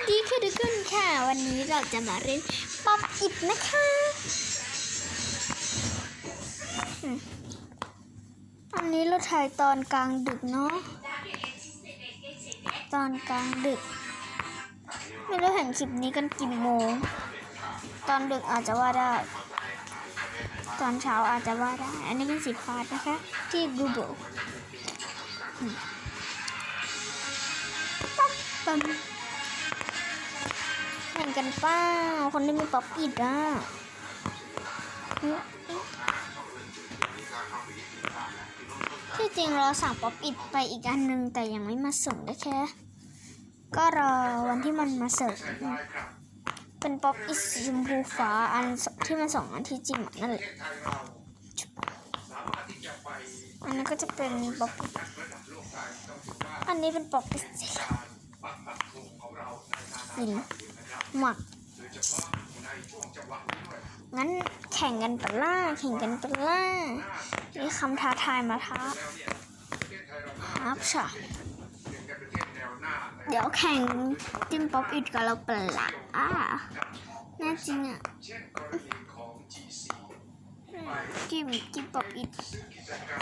สดีค่ะทุกคนค่ะ วันนี้เราจะมาเล่นป๊อปอิดนะคะอันนี้เราถ่ายตอนกลางดึกเนาะตอนกลางดึก ไม่รู้เห็นคลิปนี้กันกี่โมง ตอนดึกอาจจะว่าได้ ตอนเช้าอาจจะว่าได้ อันนี้เป็นสีฟ้านะคะ ที่ Google อืมป๊อปปัมแข่ง กันเป้าคนที่มีป๊อปอิดอะที่จริงเราสั่งป๊อปอิดไปอีกอันหนึ่งแต่ยังไม่มาส่งได้แค่ ก็รอวันที่มันมาเสิร์ฟเป็นป๊อปอิดสีชมพูฟ้าอันที่มันส่งอันที่จริงนั่นแหละอันนี้ก็จะเป็นป๊อปอิดอันนี้เป็นป๊อปอิดสี สินหมักงั้นแข่งกันปะล่าแข่งกันปะล่ามีคำท้าทายมาท้าครับช่ะเดี๋ยวแข่งจิ้มป๊อปอิดกับเราเปล่ะอ่าน่จริงอะจิ้มจิ้มป๊อปอิด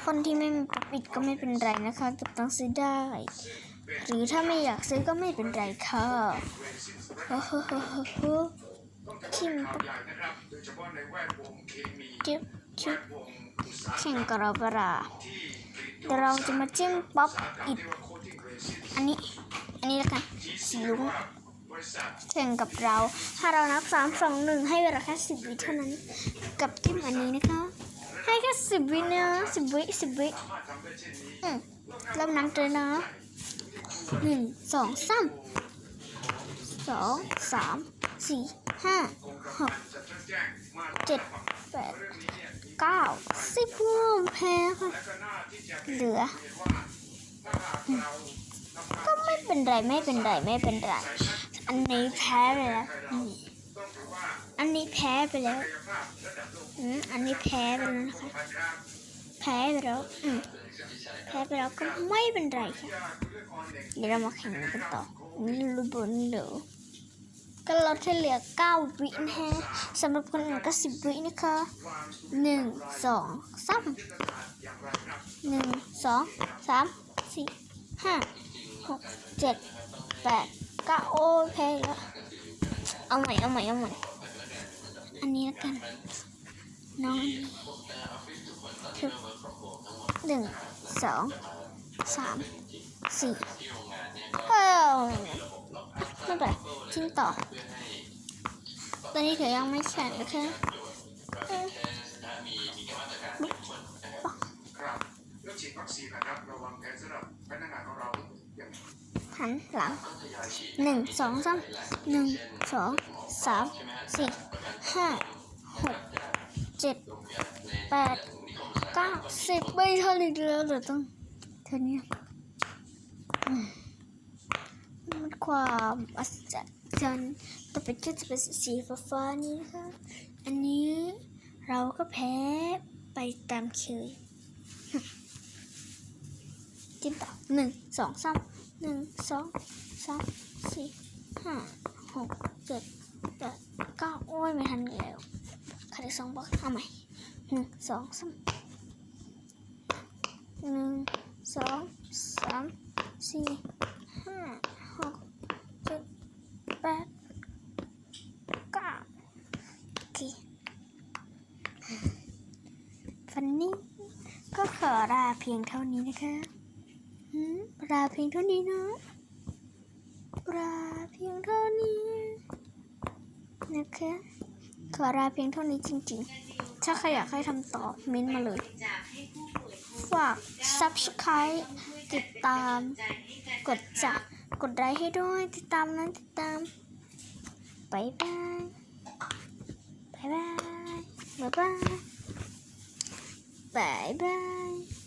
คนที่ไม่มีป๊อปอิดก็ไม่เป็นไรนะคะก็บตังซื้อได้ หรือถ้าไม่อยากซื้อก็ไม่เป็นไรค่ะโอ้โหชิมจิ๊บจิ๊บแข่งกับเราปล่ะเดี๋ยวเราจะมาจิ้มป๊อปอิดอันนี้ อันนี้แล้วกันสีลุงแข่งกับเรา ถ้าเรานับสามสองหนึ่งให้เวลาแค่สิบวิเท่านั้น กับจิ้มอันนี้นะคะ ให้แค่สิบวินะสิบวิสิบวิอืมเริ่มนับเลยนะหนึ่งสองสามสองสามสี่ห้าหกเจ็ดแปดเก้าสิบรวมแพ้ค่ะเหลือ ก็ไม่เป็นไรไม่เป็นไรไม่เป็นไร อันนี้แพ้ไปแล้วอืม อันนี้แพ้ไปแล้ว อืม อันนี้แพ้ไปแล้วนะคะ แพ้ไปแล้ว อืม แพ้ไปแล้วก็ไม่เป็นไรค่ะ เดี๋ยวเรามาแข่งกันต่อ นี่รูบนเหลือก็ลดให้เหลือเก้าวินะฮะสำหรับคนอื่นก็สิบวินะคะหนึ่งสองสามหนึ่งสองสามสี่ห้าหกเจ็ดแปดเก้าโอ้ยแพ้อีกแล้วเอาใหม่ เอาใหม่ เอาใหม่ อันนี้แล้วกัน น้องอันนี้คือหนึ่งสองสามสี่เอ้าไม่เป็นไรทิ้งต่อ ตอนนี้เธอยังไม่แข่งนะคะเอ้ยครับเรื่องฉีดวัคซีนนะครับระวังแผนสำหรับพนักงานของเราอย่าง หันหลังหนึ่งสองสามหนึ่งสองสามสี่ห้าหกเจ็ดแปดเก้าสิบไม่ทันอีกแล้วเดี๋ยวต้องเท่านี้มันความอัศจรรย์ต่อไปก็จะเป็นสีฟ้าๆนี้นะคะอันนี้เราก็แพ้ไปตามเคยจิ้มต่อหนึ่งสองสาม หนึ่งสองสามสี่ห้าหกเจ็ดแปดเก้าโอ้ยไม่ทันแล้วขาดสองบล็อกเอาใหม่หนึ่งสองสามหนึ่งสองสามสี่ห้าหกเจ็ดแปดเก้าโอเคฟันนี้ก็ขอลาเพียงเท่านี้นะคะ ลาเพียงเท่านี้นะปลาเพียงเท่านี้นะคะขอลาเพียงเท่านี้จริงๆ ถ้าใครอยากให้ทำต่อเม้นมาเลย ฝาก subscribe ติดตาม กดจะกดไลค์ให้ด้วย ติดตามนั้นติดตามบายบายบายบายบายบายบายบาย